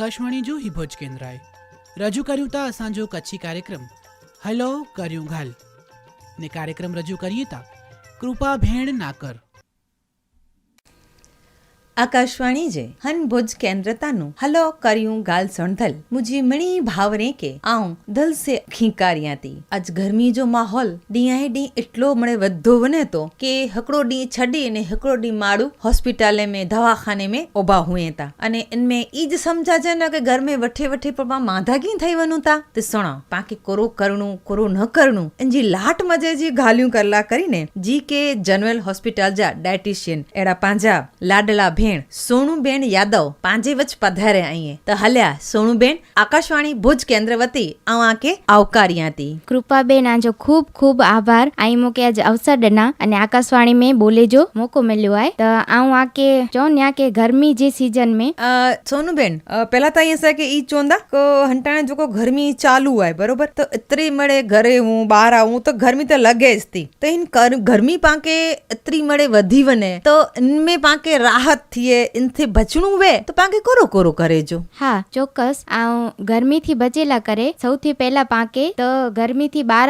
આકાશવાણી જો હિભોજ કેન્દ્રાએ. રજૂ કર્યું તા અસાંજો કચ્છી કાર્યક્રમ. હલો, કર્યું ઘાલ. ને કાર્યક્રમ રજૂ કરીએ તા. કૃપા ભેણ નાકર આકાશવાણી જે હન ભુજ કેન્દ્રતાનું, હલો, કર્યું ગાલ સણધલ. મુજી મણી ભાવરે કે આઉં દલ સે ખીંકારિયા તી આજ ગરમી જો માહોલ ડીઆઈ ડી એટલો મને વધો બને તો કે હકડો ડી છડી અને હકડો ડી માડું હોસ્પિટલે મેં દવાખાને મેં ઊભા હુએ તા. અને ઇનમે ઈ જ સમજા છે ને કે ઘર મેં વઠે વઠે પર માધા કી થઈ વનું તા. તે સણો, પાકે કોરો કરણું, કોરો ન કરણું. એની લાટ મજે જે ગાલ્યું કરલા કરીને, જી કે જનરલ હોસ્પિટલ જા ડાયટિશિયન, એડા પાંજા, લાડલા ભે બહેણ સોણુબેન યાદવ પાંજે વચ પધારે અહીંયા તો હલ્યા સોણુબેન આકાશવાણી ભુજ કેન્દ્ર વતી આવા કે આવકાર્યા હતી. કૃપાબેન આજો ખૂબ ખૂબ આભાર. આઈ મોકે આજ અવસર ડના અને આકાશવાણી મેં બોલે જો મોકો મળ્યો આય. તો આઉં આ કે ચો ન્યા કે ગરમી જે सीजन में सोनूबेन पहला तो ऐसा कि ई चोंदा को हंटाने जो को गर्मी चालू है बरोबर तो इतरी मड़े घरे हूँ बाहर आऊँ तो गर्मी तो लगे ज थी तो इन गर्मी पाके इतरी मड़े वधी वने तो इनमें पाके राहत थी થઈએ ઇનથી બચણું વે તો પાંકે કોરો કોરો કરે જો. હા ચોક્કસ. આऊं ગરમીથી બચેલા કરે. સૌથી પહેલા પાંકે તો ગરમીથી બહાર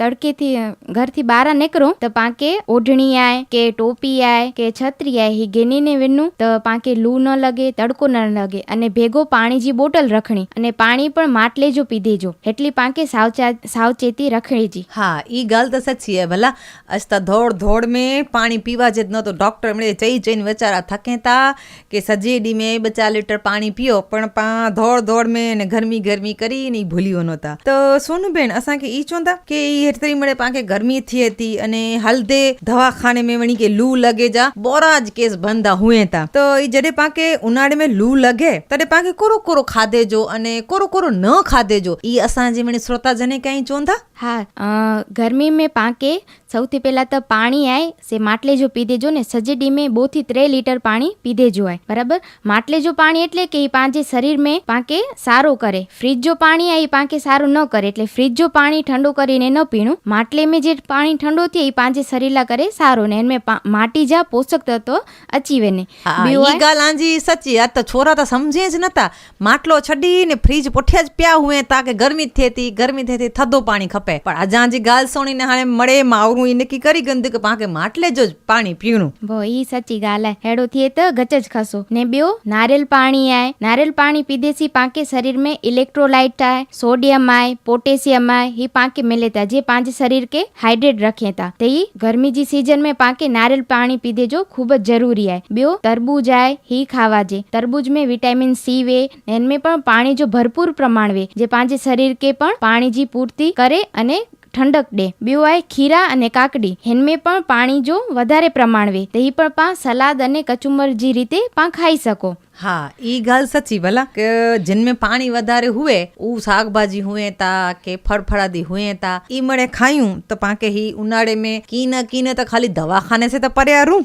તડકેથી ઘરથી બહાર નીકળો તો પાંકે ઓઢણી આય કે ટોપી આય કે છત્રી આય હી ગેનીને વિનું તો પાંકે લૂ ન લગે તડકો ન લગે અને ભેગો પાણીજી બોટલ રખણી અને પાણી પણ માટલે જો પી દેજો એટલી પાંકે સાવચા સાવચેતી રખણીજી હા ઈ ગાલ તો સચ્ચી હે ભલા. અસ્તા ધોળ ધોળ में પાણી પીવા જ ન તો ડોક્ટર મળે જઈ જઈને વેચારા થકે હતા કે સજે ડી મેં બચા લીટર પાણી પીઓ, પણ પા દોડ દોડ મેં ને ગરમી ગરમી કરી ને ભૂલ્યો નહોતા. તો સોનુબેન અસાંखे ઈ ચોંતા કે ઈ હેતરી મળે પાંખે ગરમી થી હતી અને હલદે દવાખાને મેં વણી કે લૂ લગે જા બોરા જ કેસ બંધા હુએ તા. તો ઈ જડે પાંખે ઉનાળે મેં લૂ લગે, તડે પાંખે કોરો કોરો ખાધે જો અને કોરો કોરો ન ખાધે જો. ઈ અસાંજે મને શ્રોતાજને ક્યાંય ચોંધા? હા. ગરમી મેં પાકે સૌથી પહેલાં તો પાણી આય સે માટલે જો પી દેજો ને સજે ડીમે બોથી ત્રે લીટર પાણી પી દેજો આય બરાબર? માટલે જો પાણી એટલે કે એ પાંજે શરીર મેં પાંકે સારું કરે. ફ્રીજ જો પાણી આય એ પાંકે સારું ન કરે. એટલે ફ્રીજ જો પાણી ઠંડુ કરીને ન પીણું માટલે મેં જે પાણી ઠંડુ થયે એ પાંજે શરીરલા કરે સારું ને એમે માટી જા પોષક તત્વો અચીવે ને. ઈ ગાલ આંજી સચ્ચી આ તો છોરા તો સમજે જ નતા. માટલો છડીને ફ્રીજ પોઠ્યા જ પ્યા હુએ તાકે ગરમી થેતી ગરમી થેતી થદો પાણી ખપ પણ આજે આંજી ગાલ સોણીને હાણે મળે માવરું ઈ નક્કી કરી ગંદ કે પાંકે માટલે જો જ પાણી પીણું ભો ઈ સચ્ચી ॻाल्हि आहे अहिड़ो थिए त गच ज खसो ने ॿियो नारियल पाणी आहे नारियल पाणी पीदेसी पांखे शरीर में इलेक्ट्रोलाइट आहे सोडियम आहे पोटेशियम आहे ही पांखे मिले था जे पंहिंजे शरीर खे हाइड्रेट रखे था त ही गर्मी जी सीजन में पांखे नारियल पाणी पीदे जो खूब જ જરૂરી आहे ॿियो तरबूज आहे ही खावाजे तरबूज में विटामिन सी वे हिन में પણ પાણી જો ભરપૂર પ્રમાણ વે જે પાંજે શરીર કે પણ પાણી जी પૂર્તિ કરે અને ઠંડક ડે. બીવાય ખીરા અને કાકડી. હેનમે પણ પાણી જો વધારે પ્રમાણવે. તે પણ પા, સલાદ અને કચુંબર જે રીતે પા ખાઈ શકો. હા એ ગાલ સચ્ચી ભલા કે જિનમે પાણી વધારે હુએ ઉ શાકભાજી હુએ તા કે ફળફળાદી હુએ તા ઈ મણે ખાયું તો પાકે હી ઉનાળે મે કીન કીન તો ખાલી દવાખાને સે તો પર્યા રૂ.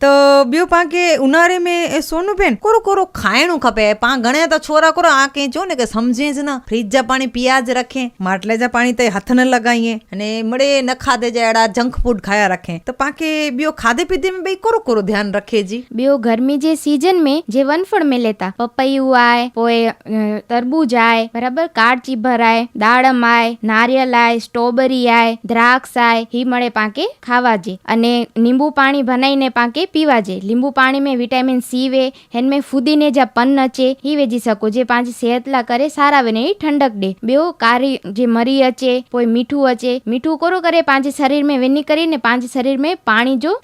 તો બ્યો પાકે ઉનાળે મે એ સોનું બેન કોરો કોરો ખાયણું ખપે. પા ગણે તો છોરા કોરો આ કે જો ને કે સમજે જ ના. ફ્રીજ જા પાણી પિયા જ રખે માટલે જા પાણી તે હાથ ન લગાઈએ અને મડે ન ખાધે જા એડા જંક ફૂડ ખાયા રખે. તો પાકે બ્યો ખાધે પીધે મે બે કોરો કોરો ધ્યાન રખે જી. બ્યો ગરમી જે સીઝન મે જે વન કાનફળ મેં લેતા પપૈયું આય, પોએ તરબૂજ આય, બરાબર? કાળચી ભરાય, દાડમ આય, નારિયેલ આય, સ્ટ્રોબેરી આય, દ્રાક્ષ આય હી મળે પાંકે ખાવા જે. અને લીંબુ પાણી બનાવીને પાંકે પીવા જે. લીંબુ પાણી મેં વિટામિન સી વે, હેન મેં ફૂદીને જ્યાં પન્ન છે હી વેજી શકો. જે પાંચી સેહતલા કરે, સારા વેને એ ઠંડક દે. બેઓ કારી જે મરી અચે કોઈ મીઠું અચે. મીઠું કોરો કરે? પાંચે શરીર મેં વેની કરીને પાંચે શરીર મેં પાણી જો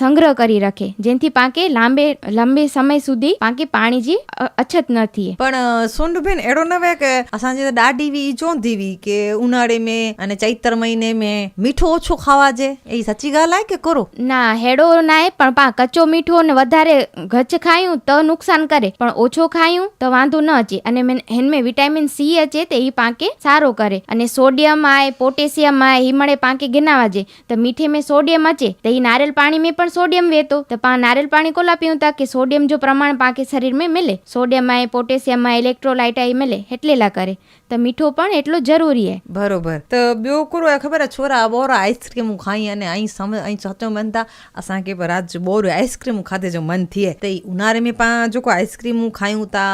સંગ્રહ કરી રાખે. જેથી પાંકે લાંબે લાંબે સમય સુધી પાંકે की पाणी जी अछत न थिए पण सुंड बेन अहिड़ो न वे के असांजे त ॾाढी बि चवंदी हुई के उन्हाड़े में अने चैतर महीने में મીઠું ઓછું ખાવાજે એ સાચી ગાલ આય કે કરો? ના હેડો ના પણ પા કચ્ચો મીઠો ને વધારે ગચ ખાયું તો નુકસાન કરે. પણ ઓછો ખાયું તો વાંધો ન અચે અને હેનમે વિટામિન સી અચે તે એ પાંકે સારો કરે. અને સોડિયમ આય પોટેશિયમ આય હિમળે પાંકે ગિનાવા જે. તો મીઠે મેં સોડિયમ અચે તો એ નારિયેલ પાણી મેં પણ સોડિયમ વેતો. તો પા નારિયેલ પાણી કોલા પીવું તા કે સોડિયમ જો પ્રમાણ પાંકે शरीर में मिले सोडियम आए पोटेशियम आए इलेक्ट्रोलाइट आए मिले एटलेला करे તો મીઠો પણ એટલો જરૂરી હે. બरोबर त ॿियो हिकिड़ो आहे ख़बर आहे छोरा ॿोर आइस्क्रीमूं खाई अने ऐं सम ऐं सोचो मन था असांखे बि राति जो ॿोर आइस्क्रीमूं खाधे जो मन थिए त ऊन्हारे में पाण जेको आइस्क्रीमूं खायूं था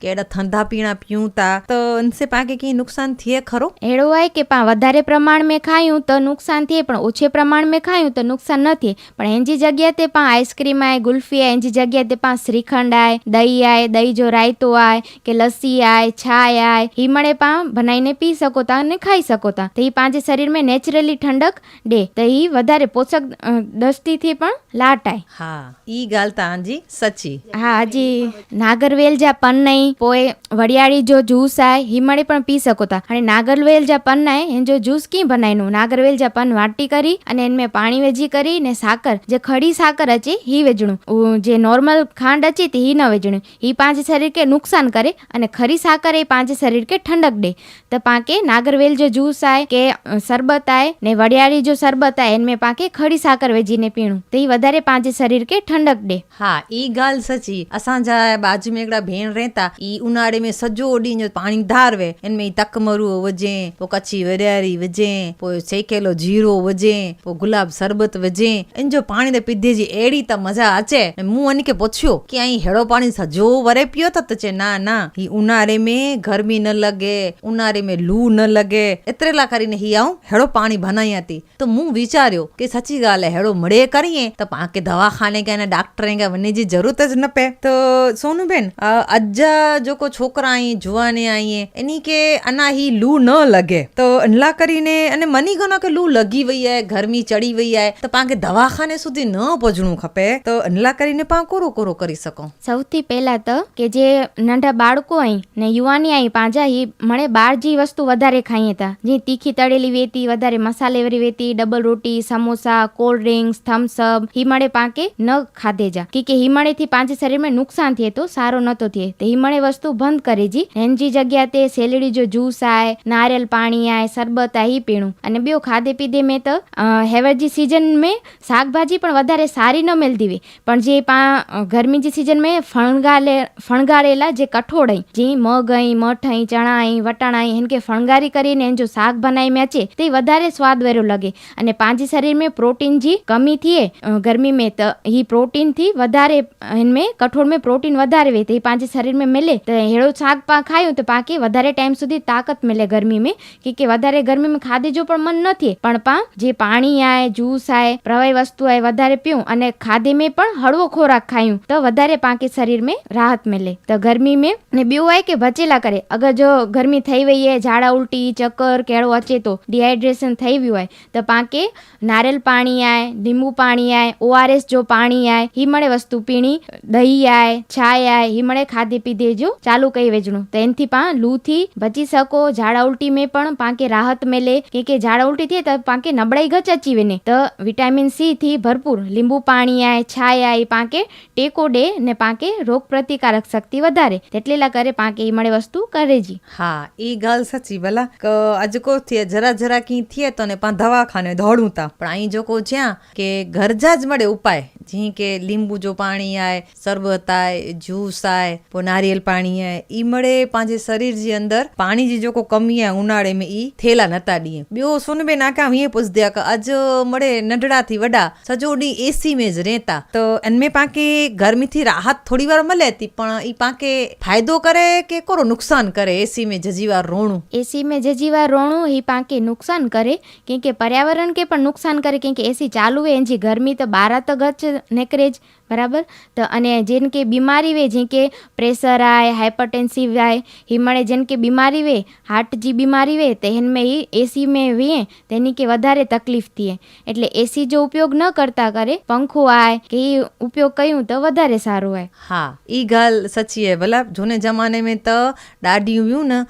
કે એડા ઠંડા પીણા પીઉં તા તો ઇનસે પાકે કઈ નુકસાન થયે ખરો? એડો આય કે પા વધારે પ્રમાણ મે ખાયું તો નુકસાન થયે પણ ઓછે પ્રમાણ મે ખાયું તો નુકસાન ન થયે. પણ એનજી જગ્યા તે પા આઈસ્ક્રીમ આય ગુલ્ફી આય એનજી જગ્યા તે પા શ્રીખંડ આય દહીં આય દહીં જો રાયતો આય કે લસ્સી આય છાય આય હિમણે પા બનાવીને પી શકો તા અને ખાઈ શકો તા. તો એ પાંજે શરીરમાં નેચરલી ઠંડક દે. તો એ વધારે પોષક દસ્તીથી પણ લાટાય. હા ઈ ગાલ તાંજી સચી હા હજી નાગરવેલ જા પન્નઈ પોએ વડિયાળી જો જ્યુસ આય હિમળે પણ પી શકો તા. અને નાગરવેલ જા પન્નાય એન જો જ્યુસ કી બનાવીનું નાગરવેલ જા પન વાટી કરી અને એનમાં પાણી વેજી કરી ને સાકર જે ખડી સાકર અચી હી વેજણું જે નોર્મલ ખાંડ અચી તે હી ન વેજણું હી પાંચ શરીર કે નુકસાન કરે અને ખરી સાકર એ પાંચ શરીર કે ઠંડક ॾे त पाके नागरवेल जो जूस आहे કે અ, શરબત आहे ને વડિયાળી जो शरबत आहे हिन में पाके खड़ी साकर विझीने पीअणो त ही વધારે પાંજે શરીર खे ठंडक ॾे हा ई ॻाल्हि सची असांजा बाजू में हिकिड़ा भेण रहता ई उन्हारे में सॼो ॾींहं जो पाणी धार वे हिन में ई तकमरूअ विझे पोइ कची वरियारी विझे पोइ सेकेलो जीरो विझे पोइ गुलाब शरबत विझे इन जो पाणी त पीधे जी अहिड़ी त मज़ा अचे ऐं मूं वञी खे पुछियो की आई हेड़ो पाणी सॼो वरे पियो त त चए ना ना ही उन्हारे में गर्मी न लॻे ઉનાળે મેં લૂ ન લગે. એતરેલા કરીને હી આવું હેડો પાણી ભનાઈ હતી. તો હું વિચાર્યો કે સાચી ગાલે હેડો મળે કરીએ, તો પાંકે દવાખાને કે એના ડાક્ટરે કે મને જે જરૂરત જ ન પે. તો સોનુબેન અજ્જા જો કો છોકરા અહીં જુવાને આઈએ, એની કે આના હી લૂ ન લગે. તો અનલા કરીને અને મની ગણો કે લૂ લગી વઈ આય, ગરમી ચડી વઈ આય, તો પાંકે દવાખાને સુધી ન પહોંચવું ખપે. તો અનલા કરીને પા કોરો કોરો કરી શકો. સૌથી પહેલા તો કે જે નાના બાળકો અહીં ને યુવાની અહીં પાંજા હી મને બહાર જે વસ્તુ વધારે ખાઈએ હતા જે તીખી તળેલી વેતી, વધારે મસાલેવાળી વેતી ડબલ રોટી, samosa cold drinks Thums Up હિમાળે પાંકે ન ખાધે જા. કે કે હિમાળેથી પાંચે શરીરમાં નુકસાન થયે તો સારો નતો થયે. તે હિમાળે વસ્તુ બંધ કરી જી. હેનજી જગ્યા તે શેલડી જો જ્યુસ આય, નારિયેલ પાણી આય, શરબત આ ઈ પીણું. અને બેઓ ખાધે પીધે મેં તો હેવરજી સિઝન મેં શાકભાજી પણ વધારે સારી ન મેલતી વી. પણ જે પા ગરમીજી સિઝન મેં ફણગાલે, ફણગાળેલા જે કઠોળ જે મગ અહીં મઠ અહીં ચણા અહીં વટાણાઈ વટાણાઈ એન કે ફણગારી કરીને એન જો શાક બનાવી મેં છે, તે વધારે સ્વાદવાળું લગે. અને પાંજી શરીર में प्रोटीन जी कमी थिए गर्मी में त ही प्रोटीन थी वधारे इनमें कठोर में प्रोटीन वधारे वे तो पंहिंजे शरीर में मिले त अहिड़ो साग पा खायूं त पाके वधारे टाइम સુધી તાકાત मिले गर्मी में કે કે વધારે ગરમી में ખાધે જો પણ મન ન थिए પણ પા, જે પાણી આય, જ્યુસ આય, પ્રવાહી વસ્તુ આય વધારે પીઉં અને ખાધે મેં પણ હળવો ખોરાક ખાયું તો વધારે પાકે શરીર में રાહત मिले તો ગરમી में ને બીઓ આય કે બચેલા કરે. અગર જો ગરમી થઈ વઈ હોય ઝાડા ઉલટી, ચક્કર, કેળો અચેતો ડિહાઇડ્રેશન થઈ ગયું હોય. તો પાંકે નારેલ પાણી આય, લીંબુ પાણી આય ઓઆરએસ જો પાણી આય હિમળે વસ્તુ પીણી, દહીં આય, છાય આય હિમળે ખાધી પીધી જો ચાલુ કહી વેચણું. તો એનથી પા લૂથી બચી શકો, ઝાડા ઉલટી મેં પણ પાંકે રાહત મેલે. કે કે ઝાડા ઉલટી થઈ તો પાંકે નબળાઈ ગચ અચીવે ને તો વિટામિન સી થી ભરપૂર લીંબુ પાણી આય, છાય આય પાંકે ટેકો ડે ને પાંકે રોગ પ્રતિકારક શક્તિ વધારે. તેટલેલા કરે પાંકે ઈ મળે વસ્તુ કરેજી હા હા એ ગાલ સાચી, ભલા. કે આજકો થયે, જરા જરા કી થયે તો ને પા દવાખાને દોડું તા પણ અહીં જોકો જ્યાં કે ઘરજા જ મળે ઉપાય. જી કે લીંબુ જો પાણી આય, શરબત આય, જ્યુસ આય, પો નારિયેલ પાણી આય, ઈ મળે પાંજે શરીર જે અંદર પાણી જે જોકો કમી આય, ઉનાળે મે ઈ થેલા નતા ડીએ બ્યો સુનબે ના કામ એ પૂછ દયા કે આજ મળે નડડા થી વડા સજો ડી એસી મે જ રહેતા તો એનમે પાકે ગરમી થી રાહત થોડી વાર મળે હતી, પણ ઈ પાકે ફાયદો કરે કે કોરો નુકસાન કરે એસી મે જજીવા રોણું. એસી મેં જજીવા રોણું એ પાંકે નુકસાન કરે. કેમ કે પર્યાવરણ કે પણ નુકસાન કરે. કેમ કે એસી ચાલુ હોય એની ગરમી તો બારા તો ગચ નેકરેજ બરાબર? તો અને જેમ કે બીમારી વે, જેમ કે પ્રેશર આય હાઇપરટેન્સિવ આય હિમણે જેમ કે બીમારી વે, હાર્ટ જી બીમારી વે, તો એને એસી મેં વીએ, તેની કે વધારે તકલીફ થઈએ એટલે એસી જો ઉપયોગ ન કરતા કરે, પંખો આય, કે એ ઉપયોગ કયું તો વધારે સારું આય. હા, ઈ ગાલ સચી હે ભલા, જૂને જમાને મેં તો દાઢી ને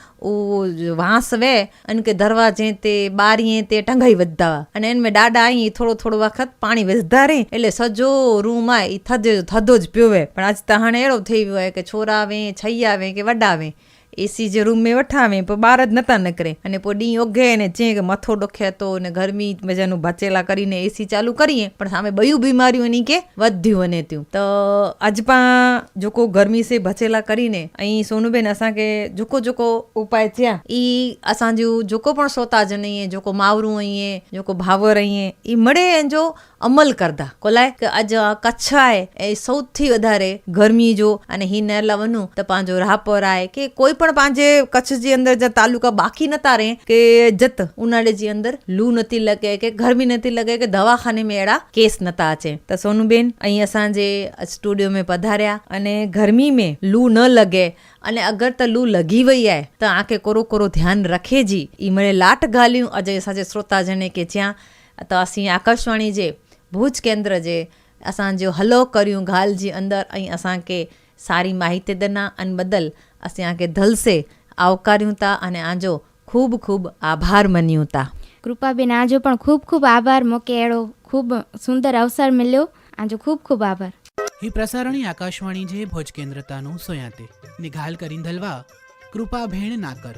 વાંસ વે અને કે દરવાજે તે બારીએ તે ટંગાઈ વધતા. અને એને ડાડા અહીં થોડો થોડો વખત પાણી વધતા રહે એટલે સજો રૂમ આ થદો જ પીવે. પણ આજ તહાણે એડો થઈ ગયો કે છોરાવે, છૈયાવે કે વડાવે. એસી જે રૂમ મેં વઠાવે, પણ બહાર જ નહોતા નકરે અને પોઈ ડી ઓઘે ને જે કે મથો ડોખ્યાતો ને ગરમી મજાનું ભાચેલા કરીને એસી ચાલુ કરીએ. પણ સામે બયું બીમારીઓ ની કે વધ્યું અને ત્યું તો આજપા જોકો ગરમી સે ભચેલા કરીને અહીં સોનુબેન અસાંકે જોકો જોકો ઉપાય થયા. ઈ અસાંજું જોકો પણ સોતા જ નહીં, જોકો માવરું અહીં જોકો ભાવર અહીં ઈ મળે જો અમલ કરતા. કોલાય કે આજ કચ્છાએ એ સૌથી વધારે ગરમી જો અને હી ન લવનું તો પાંજો રાહપર આય કે કોઈ પણ પાંજે કચ્છ જે અંદર જે તાલુકા બાકી નતા રહે કે જત ઉનાળે જે અંદર લૂ નથી લગે કે ગરમી નથી લગે કે દવાખાને મેં એડા કેસ નતા છે તો સોનુબેન અહીં અસાંજે સ્ટુડિયો મેં પધાર્યા અને ગરમી મેં લૂ ન લગે અને અગર त लू लगी वई आहे त आखे कोरो कोरो ध्यानु रखे जी ई मिड़े लाट ॻाल्हियूं अॼु असांजे श्रोता जणे के थिया त असीं आकाशवाणी जे ભુજ केंद्र जे असांजो हलो करियूं ॻाल्हि जे अंदरि ऐं असांखे सारी સારી માહિતી દના અને બદલ અસાંકે ધલસે આવકાર્યું તા અને આજો ખૂબ ખૂબ આભાર મન્યું તા કૃપાબેન આજો પણ ખૂબ ખૂબ આભાર મોકે એડો ખૂબ સુંદર અવસર મળ્યો. આજો ખૂબ ખૂબ આભાર. હી પ્રસારણી આકાશવાણી જે ભોજ કેન્દ્રતાનું સોયાતે. નિઘાલ કરીન ધલવા કૃપા ભેણ ના કર